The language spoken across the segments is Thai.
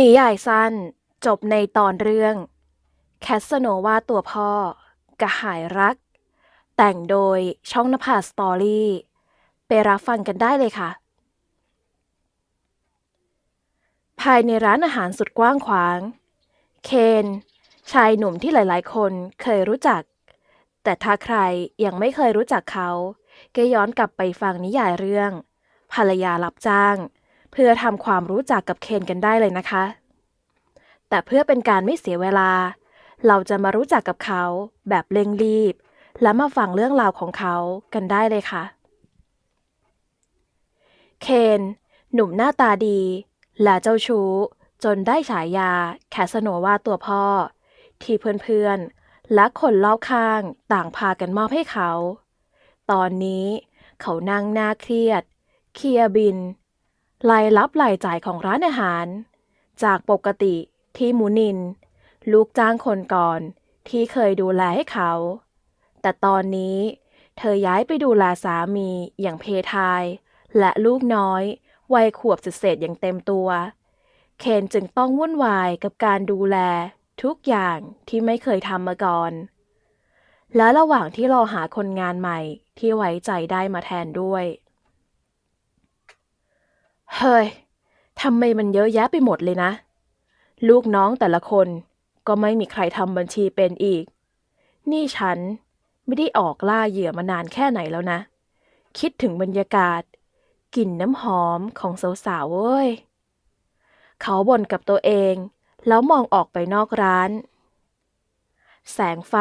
นิยายสั้น จบในตอนเรื่อง แคสโนวาตัวพ่อ กระหายรัก แต่งโดยช่องนภาสตอรี่ ไปรับฟังกันได้เลยค่ะ ภายในร้านอาหารสุดกว้างขวาง เคน ชายหนุ่มที่หลายๆ คนเคยรู้จัก แต่ถ้าใครยังไม่เคยรู้จักเขา ก็ย้อนกลับไปฟังนิยายเรื่อง ภรรยารับจ้าง เพื่อทำความรู้จักกับเคนกันได้เลยนะคะ แต่เพื่อเป็นการไม่เสียเวลา เราจะมารู้จักกับเขาแบบเร่งรีบ และมาฟังเรื่องราวของเขากันได้เลยค่ะ เคน หนุ่มหน้าตาดี และเจ้าชู้ จนได้ฉายาแคสโนวาตัวพ่อ ที่เพื่อนๆ และคนรอบข้างต่างพากันมอบให้เขา ตอนนี้เขานั่งหน้าเครียด เคลียบิน รายรับรายจ่ายของร้านอาหาร จากปกติที่หมูนิน ลูกจ้างคนก่อนที่เคยดูแลให้เขา แต่ตอนนี้เธอย้ายไปดูแลสามีอย่างเพทาย และลูกน้อย วัยขวบเศษอย่างเต็มตัว เคนจึงต้องวุ่นวายกับการดูแลทุกอย่างที่ไม่เคยทำมาก่อน และระหว่างที่รอหาคนงานใหม่ที่ไว้ใจได้มาแทนด้วย เฮ้ยทำไมมันเยอะแยะไปหมดเลยนะ ลูกน้องแต่ละคนก็ไม่มีใครทำบัญชีเป็นอีก นี่ฉันไม่ได้ออกล่าเหยื่อมานานแค่ไหนแล้วนะ คิดถึงบรรยากาศกลิ่นน้ำหอมของสาวๆเว้ย เขาบ่นกับตัวเอง แล้วมองออกไปนอกร้าน แสงไฟ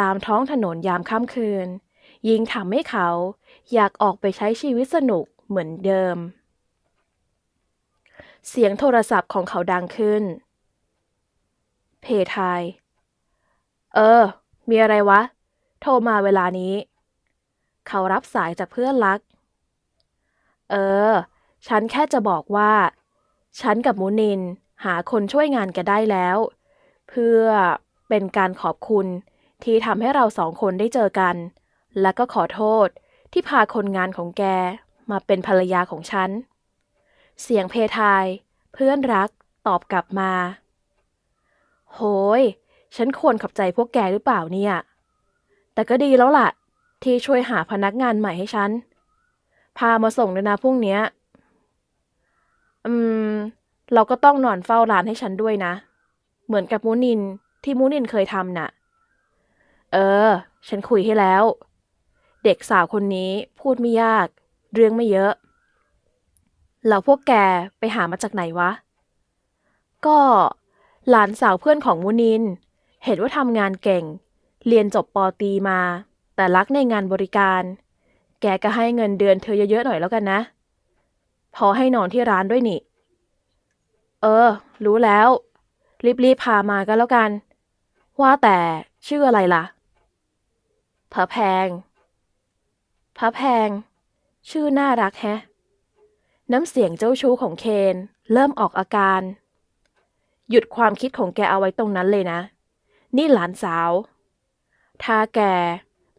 ตามท้องถนนยามค่ำคืน ยิ่งทำให้เขาอยากออกไปใช้ชีวิตสนุกเหมือนเดิม เสียงโทรศัพท์ของเขาดังขึ้น เพทาย เออ มีอะไรวะ โทรมาเวลานี้ เขารับสายจากเพื่อนรัก เออ ฉันแค่จะบอกว่า ฉันกับมูนินหาคนช่วยงานแกได้แล้ว เพื่อเป็นการขอบคุณที่ทำให้เราสองคนได้เจอกัน และก็ขอโทษที่พาคนงานของแกมาเป็นภรรยาของฉัน เสียงเพทาย เพื่อนรักตอบกลับมา โหย ฉันควรขอบใจพวกแกหรือเปล่าเนี่ย แต่ก็ดีแล้วล่ะ ที่ช่วยหาพนักงานใหม่ให้ฉัน พามาส่งด้วยนะพรุ่งนี้ อืม เราก็ต้องนอนเฝ้าร้านให้ฉันด้วยนะ เหมือนกับมูนินที่มูนินเคยทำน่ะ เออ ฉันคุยให้แล้ว เด็กสาวคนนี้พูดไม่ยาก เรื่องไม่เยอะ แล้วพวกแกไปหามาจากไหนวะ ก็หลานสาวเพื่อนของมูนิน เห็นว่าทำงานเก่ง เรียนจบปอตีมา แต่รักในงานบริการ แกก็ให้เงินเดือนเธอเยอะๆหน่อยแล้วกันนะ พอให้นอนที่ร้านด้วยนี่ เออ รู้แล้ว รีบๆพามาก็แล้วกัน ว่าแต่ชื่ออะไรล่ะพระแพงพระแพง ชื่อน่ารักแฮะ น้ำเสียงเจ้าชู้ของเคน เริ่มออกอาการ หยุดความคิดของแกเอาไว้ตรงนั้นเลยนะ นี่หลานสาว ถ้าแก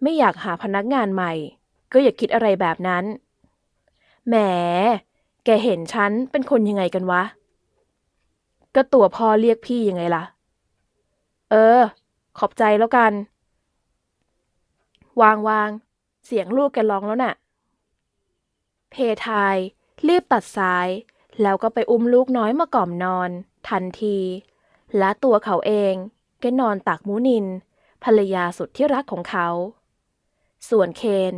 ไม่อยากหาพนักงานใหม่ ก็อย่าคิดอะไรแบบนั้น แหม แกเห็นฉันเป็นคนยังไงกันวะ ก็ตัวพ่อเรียกพี่ยังไงล่ะ เออ ขอบใจแล้วกัน วางวาง เสียงลูกแกร้องแล้วน่ะ เพทาย รีบตัดสาย แล้วก็ไปอุ้มลูกน้อยมากล่อมนอน ทันที และตัวเขาเองก็นอนตักมูนิน ภรรยาสุดที่รักของเขา ส่วนเคน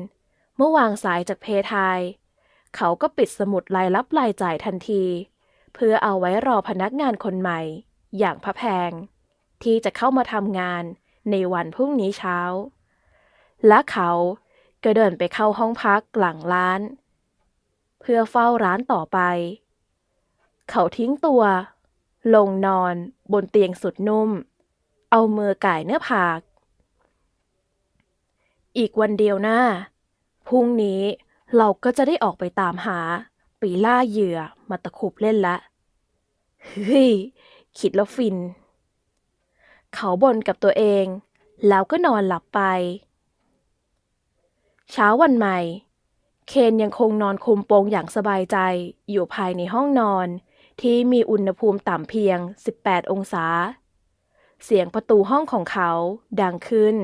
เมื่อวางสายจากเพทายเขาก็ปิดสมุดรายรับรายจ่ายทันที เพื่อเอาไว้รอพนักงานคนใหม่ อย่างพระแพง ที่จะเข้ามาทำงานในวันพรุ่งนี้เช้า และเขาก็เดินไปเข้าห้องพักหลังร้าน เพื่อเฝ้าร้านต่อไป เขาทิ้งตัว ลงนอนบนเตียงสุดนุ่ม เอามือก่ายเนื้อผาก อีกวันเดียวหน้าพรุ่งนี้เราก็จะได้ออกไปตามหาไปล่าเหยื่อมาตะขบเล่นละ เฮ้ย คิดแล้วฟิน เขาบ่นกับตัวเอง แล้วก็นอนหลับไป เช้าวันใหม่ เคนยังคงนอนคุมโปงอย่างสบายใจ อยู่ภายในห้องนอน ที่มีอุณหภูมิต่ำเพียง 18 องศา เสียงประตูห้องของเขาดังขึ้น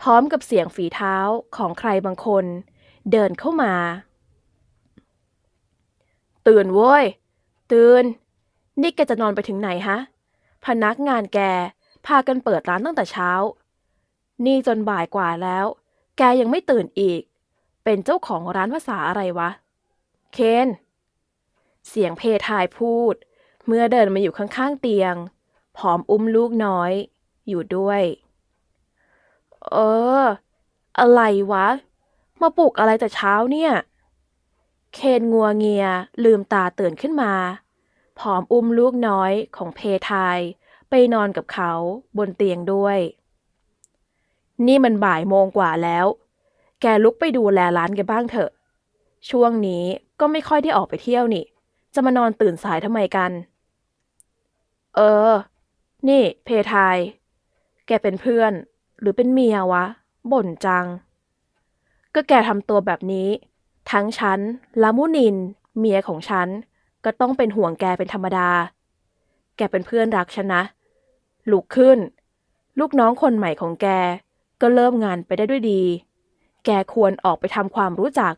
พร้อมกับเสียงฝีเท้าของใครบางคน เดินเข้ามา ตื่นโว้ย ตื่น นี่แกจะนอนไปถึงไหนฮะ พนักงานแกพากันเปิดร้านตั้งแต่เช้า นี่จนบ่ายกว่าแล้ว แกยังไม่ตื่นอีก เป็นเจ้าของร้านภาษาอะไรวะ เคน เสียงเพทายพูด เมื่อเดินมาอยู่ข้างๆเตียงพร้อมอุ้มลูกน้อย อยู่ด้วย เออ อะไรวะ มาปลุกอะไรแต่เช้าเนี่ย เคนงัวเงียลืมตาตื่นขึ้นมาพร้อมอุ้มลูกน้อยของเพทายไปนอนกับเขาบนเตียงด้วย นี่มันบ่ายโมงกว่าแล้ว แกลุกไปดูแลร้านแกบ้างเถอะ ช่วงนี้ก็ไม่ค่อยได้ออกไปเที่ยวนี่ จะมานอนตื่นสายทำไมกัน เออ นี่ เพทาย แกเป็นเพื่อน หรือเป็นเมียวะ บ่นจัง ก็แกทำตัวแบบนี้ ทั้งฉันละมุนิน เมียของฉัน ก็ต้องเป็นห่วงแกเป็นธรรมดา แกเป็นเพื่อนรักฉันนะ ลุกขึ้น ลูกน้องคนใหม่ของแก ก็เริ่มงานไปได้ด้วยดี แกควรออกไปทำความรู้จัก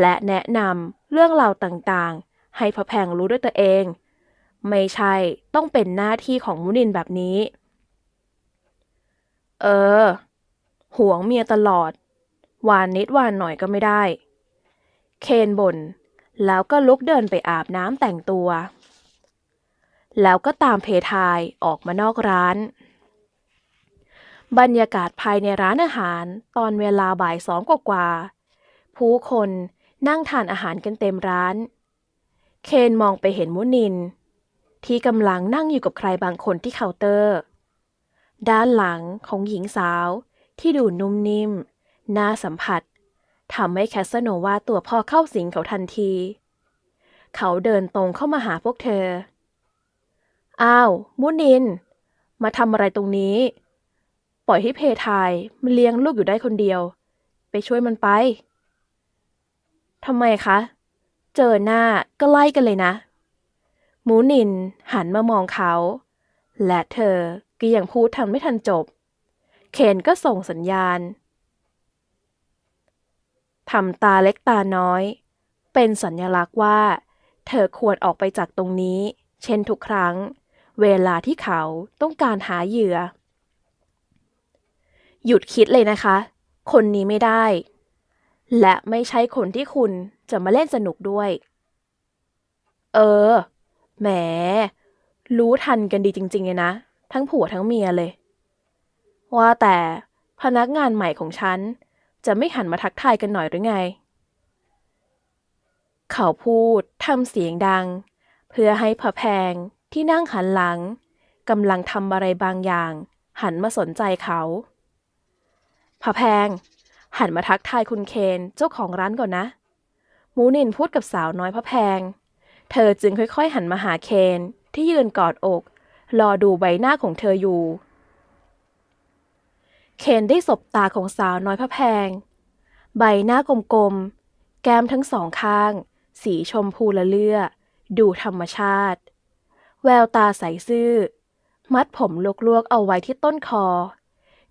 และแนะนำเรื่องราวต่างๆ ให้พระแพงรู้ด้วยตัวเอง ไม่ใช่ต้องเป็นหน้าที่ของมุนินแบบนี้ เออ ห่วงเมียตลอด วานนิดวานหน่อยก็ไม่ได้ เคนบน่นแล้วก็ลุกเดินไปอาบน้ำแต่งตัว แล้วก็ตามเพทายออกมานอกร้าน บรรยากาศภายในร้านอาหารตอนเวลาบ่ายสองกว่าๆผู้คนนั่งทานอาหารกันเต็มร้าน เคนมองไปเห็นมุนิน ที่กำลังนั่งอยู่กับใครบางคนที่เคาน์เตอร์ ด้านหลังของหญิงสาวที่ดูนุ่มนิ่ม น่าสัมผัสทำให้แคสโนวาตัวพ่อเข้าสิงเขาทันที เขาเดินตรงเข้ามาหาพวกเธอ อ้าว มุนิน มาทำอะไรตรงนี้ ปล่อยให้เพทายมันเลี้ยงลูกอยู่ได้คนเดียว ไปช่วยมันไปทำไมคะ เจอหน้าก็ไล่กันเลยนะ หมูนินหันมามองเขา และเธอก็ยังพูดทันไม่ทันจบ เคนก็ส่งสัญญาณทำตาเล็กตาน้อย เป็นสัญลักษณ์ว่า เธอควรออกไปจากตรงนี้ เช่นทุกครั้ง เวลาที่เขาต้องการหาเหยื่อ หยุดคิดเลยนะคะ คนนี้ไม่ได้ และไม่ใช่คนที่คุณจะมาเล่นสนุกด้วย เออ แหม รู้ทันกันดีจริงๆเลยนะ ทั้งผัวทั้งเมียเลย ว่าแต่พนักงานใหม่ของฉัน จะไม่หันมาทักทายกันหน่อยหรือไง เขาพูดทำเสียงดัง เพื่อให้พระแพงที่นั่งหันหลังกำลังทำอะไรบางอย่าง หันมาสนใจเขา พระแพง หันมาทักทายคุณเคนเจ้าของร้านก่อนนะมูนินพูดกับสาวน้อยพระแพง เธอจึงค่อยๆ หันมาหาเคนที่ยืนกอดอก รอดูใบหน้าของเธออยู่ เคนได้สบตาของสาวน้อยพระแพง ใบหน้ากลมๆ แก้มทั้งสองข้าง สีชมพูละเลือ ดูธรรมชาติ แววตาใสซื่อ มัดผมลวกๆเอาไว้ที่ต้นคอ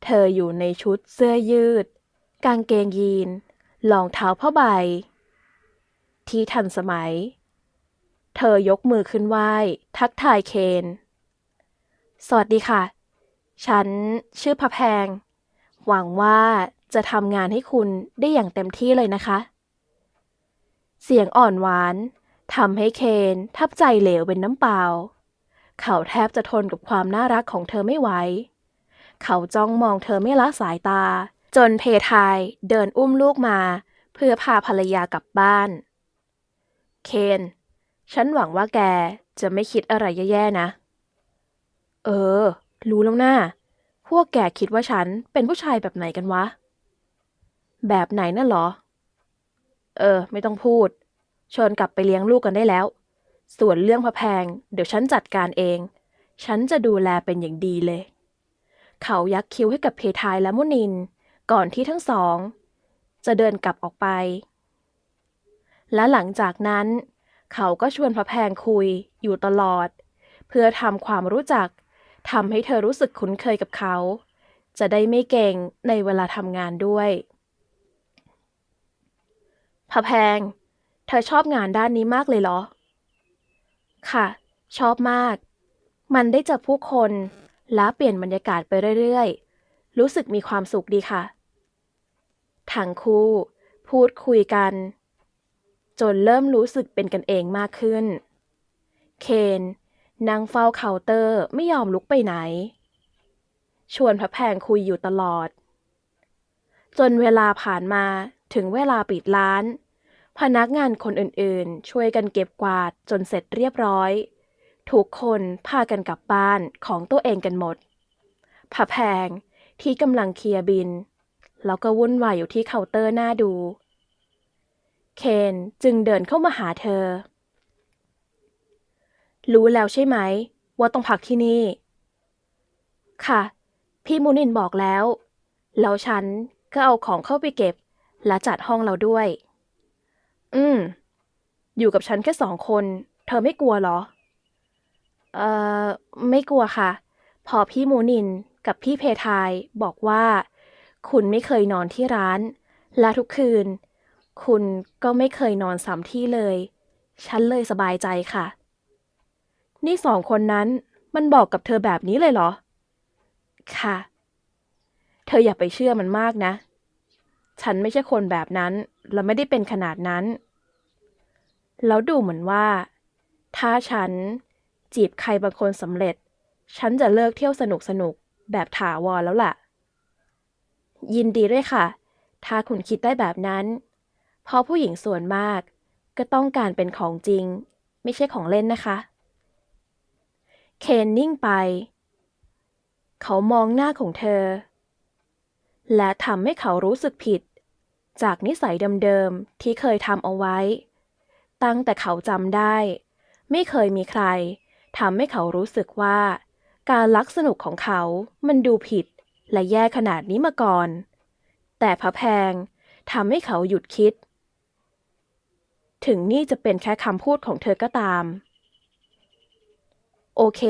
เธออยู่ในชุดเสื้อยืด กางเกงยีนรองเท้าผ้าใบ ที่ทันสมัย เธอยกมือขึ้นไหว้ ทักทายเคน สวัสดีค่ะ ฉันชื่อพะแพง หวังว่าจะทำงานให้คุณได้อย่างเต็มที่เลยนะคะ เสียงอ่อนหวานทำให้เคนทับใจเหลวเป็นน้ำเปล่า เขาแทบจะทนกับความน่ารักของเธอไม่ไหว เขาจ้องมองเธอไม่ละสายตา จนเพทายเดินอุ้มลูกมา เพื่อพาภรรยากลับบ้าน เคน ฉันหวังว่าแกจะไม่คิดอะไรแย่ๆนะ เออ รู้แล้วนะ่าพวกแกคิดว่าฉันเป็นผู้ชายแบบไหนกันวะ แบบไหนน่ะหรอ เออ ไม่ต้องพูดชิญกลับไปเลี้ยงลูกกันได้แล้ว ส่วนเรื่องพระแพง เดี๋ยวฉันจัดการเอง ฉันจะดูแลเป็นอย่างดีเลย เขายักคิ้วให้กับเพทายและมุนิน ก่อนที่ทั้งสอง จะเดินกลับออกไป และหลังจากนั้น เขาก็ชวนพระแพงคุยอยู่ตลอด เพื่อทำความรู้จักทำให้เธอรู้สึกคุ้นเคยกับเขา จะได้ไม่เก่งในเวลาทำงานด้วยพระแพง เธอชอบงานด้านนี้มากเลยเหรอ ค่ะ ชอบมาก มันได้เจอผู้คน และเปลี่ยนบรรยากาศไปเรื่อยๆ รู้สึกมีความสุขดีค่ะ ทั้งคู่ พูดคุยกัน จนเริ่มรู้สึกเป็นกันเองมากขึ้น เคนนั่งเฝ้าเคาน์เตอร์ไม่ยอมลุกไปไหน ชวนพระแพงคุยอยู่ตลอด จนเวลาผ่านมาถึงเวลาปิดร้าน พนักงานคนอื่นๆ ช่วยกันเก็บกวาดจนเสร็จเรียบร้อย ทุกคนพากันกลับบ้านของตัวเองกันหมดพระแพงที่กำลังเคลียร์บิน แล้วก็วุ่นวายอยู่ที่เคาน์เตอร์หน้าดู เคนจึงเดินเข้ามาหาเธอ รู้แล้วใช่ไหม ว่าต้องพักที่นี่ ค่ะ พี่มูนินบอกแล้ว แล้วฉันก็เอาของเข้าไปเก็บ และจัดห้องเราด้วย อืม อยู่กับฉันแค่สองคน เธอไม่กลัวเหรอ เอ่อ ไม่กลัวค่ะ พอพี่มูนินกับพี่เพทายบอกว่า คุณไม่เคยนอนที่ร้าน และทุกคืน คุณก็ไม่เคยนอนซ้ำที่เลย ฉันเลยสบายใจค่ะ นี่สองคนนั้นมันบอกกับเธอแบบนี้เลยเหรอ ค่ะ เธออย่าไปเชื่อมันมากนะ ฉันไม่ใช่คนแบบนั้น และไม่ได้เป็นขนาดนั้น แล้วดูเหมือนว่า ถ้าฉัน จีบใครบางคนสำเร็จ ฉันจะเลิกเที่ยวสนุกสนุกๆแบบถาวรแล้วล่ะ ยินดีด้วยค่ะ ถ้าคุณคิดได้แบบนั้นเพราะผู้หญิงส่วนมาก ก็ต้องการเป็นของจริง ไม่ใช่ของเล่นนะคะ เคนนิ่งไป เขามองหน้าของเธอ และทำให้เขารู้สึกผิด จากนิสัยเดิมๆที่เคยทำเอาไว้ ตั้งแต่เขาจำได้ ไม่เคยมีใคร ทำให้เขารู้สึกว่า การลักสนุกของเขามันดูผิด และแย่ขนาดนี้มาก่อน แต่พระแพงทำให้เขาหยุดคิด ถึงนี่จะเป็นแค่คำพูดของเธอก็ตาม โอเค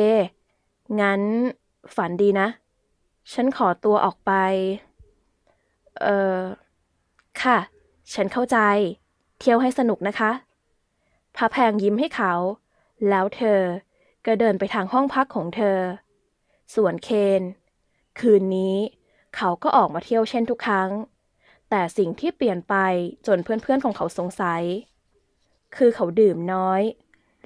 งั้น ฝันดีนะ ฉันขอตัวออกไป เอ่อค่ะ ฉันเข้าใจ เที่ยวให้สนุกนะคะพระแพงยิ้มให้เขา แล้วเธอ ก็เดินไปทางห้องพักของเธอ ส่วนเคน คืนนี้เขาก็ออกมาเที่ยวเช่นทุกครั้ง แต่สิ่งที่เปลี่ยนไปจนเพื่อนๆของเขาสงสัย คือเขาดื่มน้อย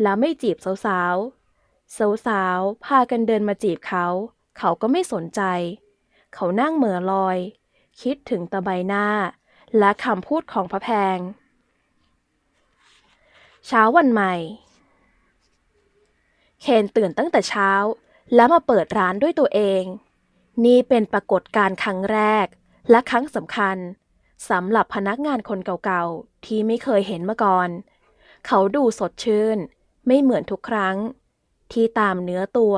แล้วไม่จีบสาวๆ สาวๆ พากันเดินมาจีบเขา เขาก็ไม่สนใจ เขานั่งเหม่อลอย คิดถึงตะใบหน้า และคำพูดของพระแพง เช้าวันใหม่ เคนตื่นตั้งแต่เช้า แล้วมาเปิดร้านด้วยตัวเอง นี่เป็นปรากฏการณ์ครั้งแรก และครั้งสำคัญสำหรับพนักงานคนเก่าๆ ที่ไม่เคยเห็นมาก่อน เขาดูสดชื่น ไม่เหมือนทุกครั้ง ที่ตามเนื้อตัว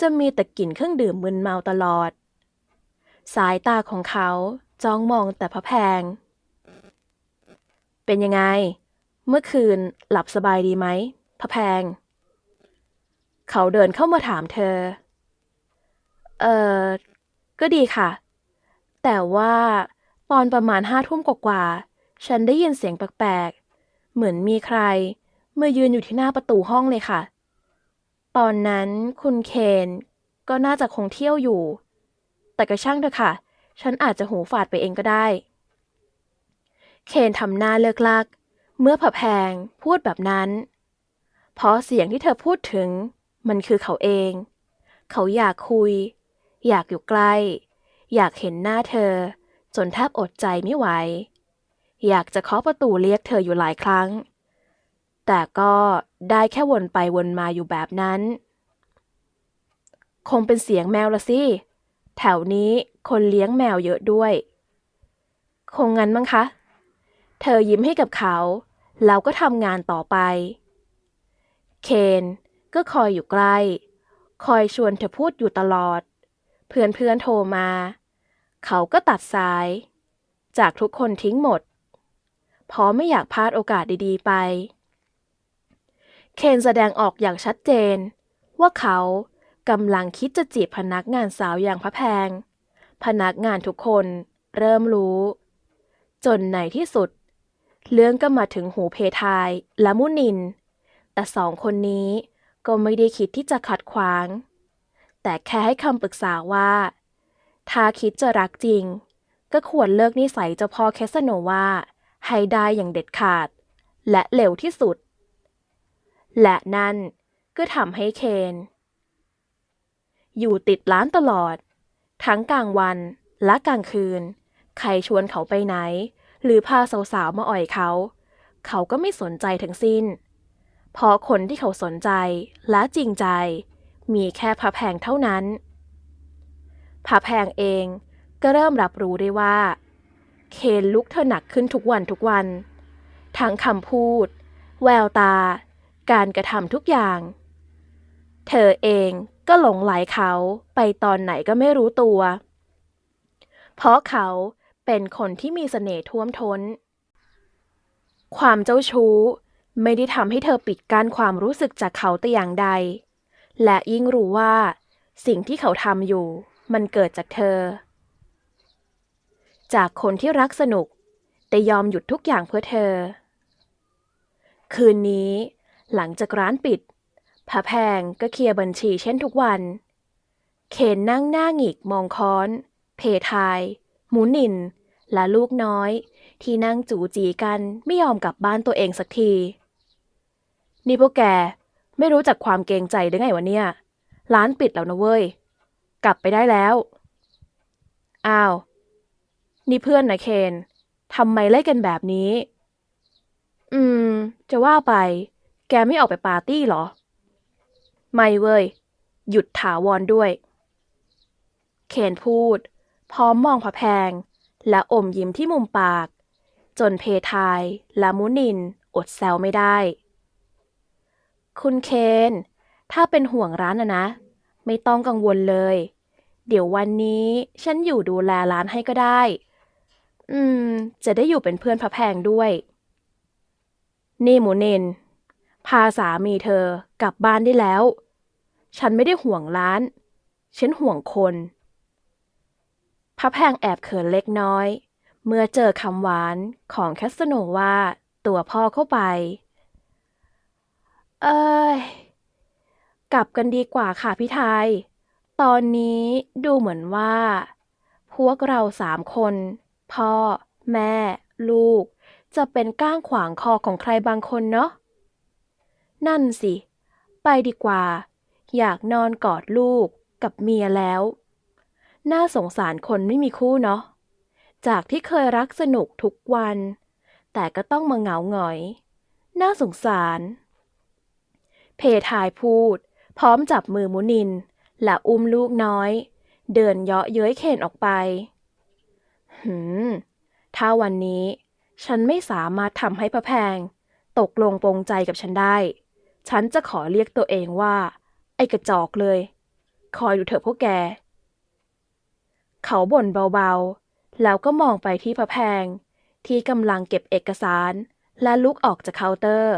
จะมีแต่กลิ่นเครื่องดื่มมึนเมาตลอด สายตาของเขาจ้องมองแต่พระแพง เป็นยังไง เมื่อคืนหลับสบายดีไหมพระแพง เขาเดินเข้ามาถามเธอ เอ่อก็ดีค่ะ แต่ว่าตอนประมาณห้าทุ่มกว่าๆ ฉันได้ยินเสียงแปลกๆ เหมือนมีใครมายืนอยู่ที่หน้าประตูห้องเลยค่ะ ตอนนั้นคุณเคนก็น่าจะคงเที่ยวอยู่ แต่ก็ช่างเถอะค่ะ ฉันอาจจะหูฝาดไปเองก็ได้ เคนทำหน้าเลิกลัก เมื่อผะแพงพูดแบบนั้น เพราะเสียงที่เธอพูดถึง มันคือเขาเอง เขาอยากคุย อยากอยู่ใกล้ อยากเห็นหน้าเธอ จนแทบอดใจไม่ไหว อยากจะเคาะประตูเรียกเธออยู่หลายครั้ง แต่ก็ได้แค่วนไปวนมาอยู่แบบนั้น คงเป็นเสียงแมวละสิ แถวนี้คนเลี้ยงแมวเยอะด้วย คงงั้นมั้งคะ เธอยิ้มให้กับเขา แล้วก็ทำงานต่อไป เคน ก็คอยอยู่ใกล้ คอยชวนเธอพูดอยู่ตลอด เพื่อนเพื่อนโทรมา เขาก็ตัดสาย จากทุกคนทิ้งหมด เพราะไม่อยากพลาดโอกาสดีๆไป เคนแสดงออกอย่างชัดเจน ว่าเขากำลังคิดจะจีบพนักงานสาวอย่างพระแพง พนักงานทุกคนเริ่มรู้ จนในที่สุด เรื่องก็มาถึงหูเพทายและมุนิน แต่สองคนนี้ ก็ไม่ได้คิดที่จะขัดขวาง แต่แค่ให้คำปรึกษาว่า ถ้าคิดจะรักจริง ก็ควรเลิกนิสัยเจ้าพ่อแคสโนวาให้ได้อย่างเด็ดขาด และเร็วที่สุด และนั่นก็ทำให้เคน อยู่ติดร้านตลอด ทั้งกลางวันและกลางคืน ใครชวนเขาไปไหน หรือพาสาวๆมาอ่อยเขา เขาก็ไม่สนใจทั้งสิ้น เพราะคนที่เขาสนใจและจริงใจ มีแค่พระแพงเท่านั้นพระแพงเองก็เริ่มรับรู้ได้ว่า เคนลุกเธอหนักขึ้นทุกวันทุกวัน ทั้งคำพูด แววตา การกระทำทุกอย่าง เธอเองก็หลงไหลเขาไปตอนไหนก็ไม่รู้ตัว เพราะเขาเป็นคนที่มีเสน่ห์ท่วมทน้น ความเจ้าชู้ ไม่ได้ทำให้เธอปิดกั้นความรู้สึกจากเขาแต่อย่างใด และยิ่งรู้ว่า สิ่งที่เขาทำอยู่ มันเกิดจากเธอ จากคนที่รักสนุก แต่ยอมหยุดทุกอย่างเพื่อเธอ คืนนี้ หลังจากร้านปิดพระแพงก็เคลียร์บัญชีเช่นทุกวันเคนนั่งหน้าหงิกมองค้อน เพทาย หมูนิน และลูกน้อย ที่นั่งจูจีกันไม่ยอมกลับบ้านตัวเองสักที นี่พวกแก ไม่รู้จักความเกรงใจหรือไงวะเนี่ย ร้านปิดแล้วนะเว้ย กลับไปได้แล้ว อ้าว นี่เพื่อนนะเคนทำไมไล่นกันแบบนี้ อืม จะว่าไป แกไม่ออกไปปาร์ตี้หรอ ไม่เว้ย หยุดถาวรด้วย เคนพูด พร้อมมองพระแพง และอมยิ้มที่มุมปาก จนเพทายและมุนินอดแซวไม่ได้ คุณเคน ถ้าเป็นห่วงร้านนะนะ ไม่ต้องกังวลเลย เดี๋ยววันนี้ฉันอยู่ดูแลร้านให้ก็ได้ อืม จะได้อยู่เป็นเพื่อนพระแพงด้วย นี่หมูนินพาสามีเธอกลับบ้านได้แล้ว ฉันไม่ได้ห่วงร้าน ฉันห่วงคน พระแพงแอบเขินเล็กน้อย เมื่อเจอคำหวานของแคสโนว่าตัวพ่อเข้าไป เอ้ย กลับกันดีกว่าค่ะพี่ไทย ตอนนี้ดูเหมือนว่า พวกเราสามคน พ่อ แม่ ลูก จะเป็นก้างขวางคอของใครบางคนเนาะ นั่นสิ ไปดีกว่า อยากนอนกอดลูกกับเมียแล้ว น่าสงสารคนไม่มีคู่เนาะ จากที่เคยรักสนุกทุกวัน แต่ก็ต้องมาเหงาหงอย น่าสงสาร เพทายพูด พร้อมจับมือมุนิน และอุ้มลูกน้อย เดินเยาะเย้ยเคนออกไป หืม ถ้าวันนี้ ฉันไม่สามารถทำให้พระแพง ตกลงปรงใจกับฉันได้ ฉันจะขอเรียกตัวเองว่า ไอ้กระจอกเลย คอยดูเถอะพวกแก เขาบ่นเบาๆ แล้วก็มองไปที่พระแพง ที่กำลังเก็บเอกสารและลุกออกจากเคาน์เตอร์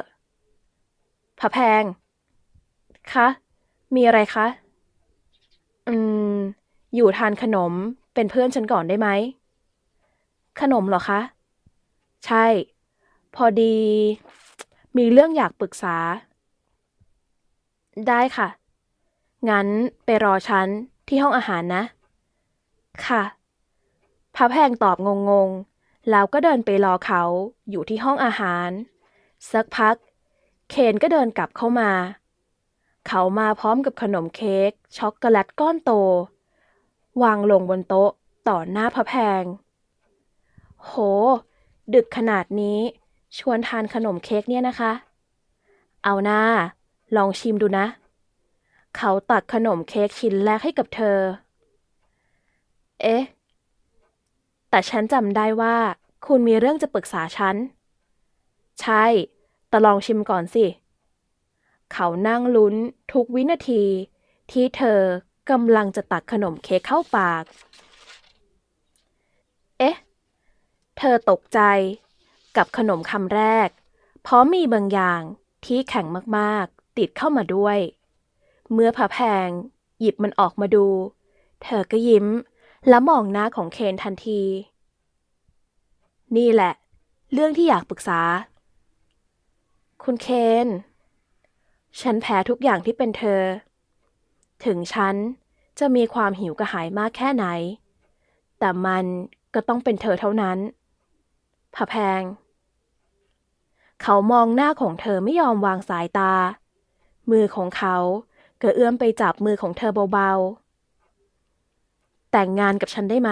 พระแพง คะ มีอะไรคะ อืม อยู่ทานขนมเป็นเพื่อนฉันก่อนได้ไหม ขนมเหรอคะ ใช่ พอดี มีเรื่องอยากปรึกษา ได้ค่ะ งั้นไปรอฉันที่ห้องอาหารนะ ค่ะพระแพงตอบงงๆ แล้วก็เดินไปรอเขาอยู่ที่ห้องอาหาร สักพัก เคนก็เดินกลับเข้ามา เขามาพร้อมกับขนมเค้กช็อกโกแลตก้อนโต วางลงบนโต๊ะต่อหน้าพระแพง โห ดึกขนาดนี้ ชวนทานขนมเค้กเนี่ยนะคะ เอาหน้า ลองชิมดูนะ เขาตักขนมเค้กชิ้นแรกให้กับเธอ เอ๊ะ แต่ฉันจำได้ว่า คุณมีเรื่องจะปรึกษาฉัน ใช่ แต่ลองชิมก่อนสิเเขานั่งลุ้นทุกวินาที ที่เธอกำลังจะตักขนมเค้กเข้าปาก เอ๊ะ เธอตกใจกับขนมคำแรก เพราะมีบางอย่างที่แข็งมากๆ ติดเข้ามาด้วย เมื่อพระแพงหยิบมันออกมาดู เธอก็ยิ้มและมองหน้าของเคนทันที นี่แหละ เรื่องที่อยากปรึกษา คุณเคน ฉันแพ้ทุกอย่างที่เป็นเธอ ถึงฉันจะมีความหิวกระหายมากแค่ไหน แต่มันก็ต้องเป็นเธอเท่านั้นพระแพง เขามองหน้าของเธอไม่ยอมวางสายตา มือของเขาก็เอื้อมไปจับมือของเธอเบาๆ แต่งงานกับฉันได้ไหม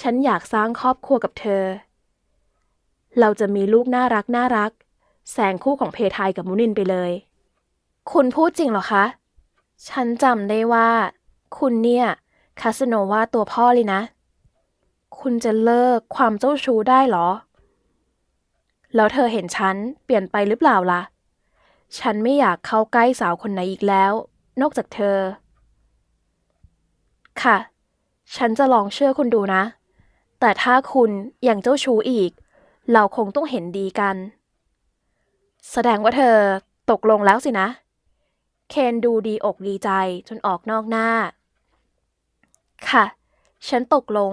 ฉันอยากสร้างครอบครัวกับเธอ เราจะมีลูกน่ารักน่ารัก แสงคู่ของเพทายกับมุนินไปเลย คุณพูดจริงเหรอคะ ฉันจำได้ว่า คุณเนี่ย คาสโนวาตัวพ่อเลยนะ คุณจะเลิกความเจ้าชู้ได้เหรอ แล้วเธอเห็นฉันเปลี่ยนไปหรือเปล่าล่ะ ฉันไม่อยากเข้าใกล้สาวคนไหนอีกแล้ว นอกจากเธอ ค่ะ ฉันจะลองเชื่อคุณดูนะ แต่ถ้าคุณยังเจ้าชู้อีก เราคงต้องเห็นดีกัน แสดงว่าเธอตกลงแล้วสินะ เคนดูดีอกดีใจจนออกนอกหน้า ค่ะ ฉันตกลง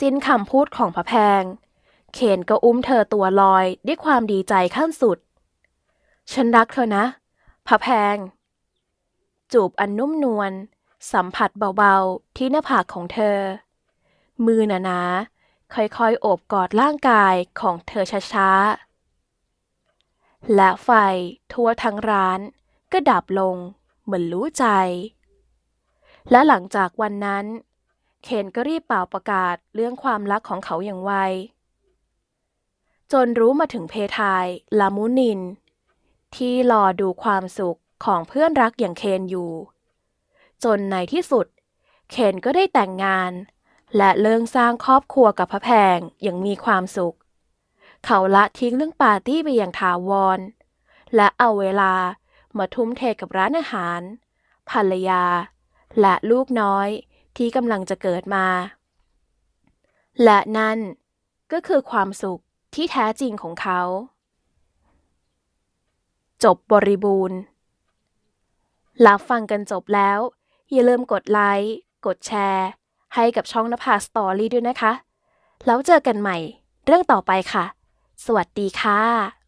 สิ้นคำพูดของพระแพง เคนก็อุ้มเธอตัวลอยด้วยความดีใจขั้นสุด ฉันรักเธอนะ พระแพง จูบอันนุ่มนวลสัมผัสเบาๆ ที่หน้าผากของเธอ มือหนาๆค่อยๆโอบกอดร่างกายของเธอช้าๆ และไฟทั่วทั้งร้าน ก็ดับลง เหมือนรู้ใจ และหลังจากวันนั้น เคนก็รีบเป่าประกาศเรื่องความรักของเขาอย่างไว จนรู้มาถึงเพทายลามูนิน ที่รอดูความสุขของเพื่อนรักอย่างเคนอยู่ จนในที่สุด เคนก็ได้แต่งงาน และเริ่มสร้างครอบครัวกับพระแพงอย่างมีความสุข เขาละทิ้งเรื่องปาร์ตี้ไปอย่างถาวร และเอาเวลา มาทุ่มเทกับร้านอาหาร ภรรยา และลูกน้อยที่กำลังจะเกิดมา และนั่นก็คือความสุขที่แท้จริงของเขา จบบริบูรณ์รับฟังกันจบแล้ว อย่าลืมกดไลค์ กดแชร์ ให้กับช่องนภาสตอรี่ด้วยนะคะ แล้วเจอกันใหม่เรื่องต่อไปค่ะ สวัสดีค่ะ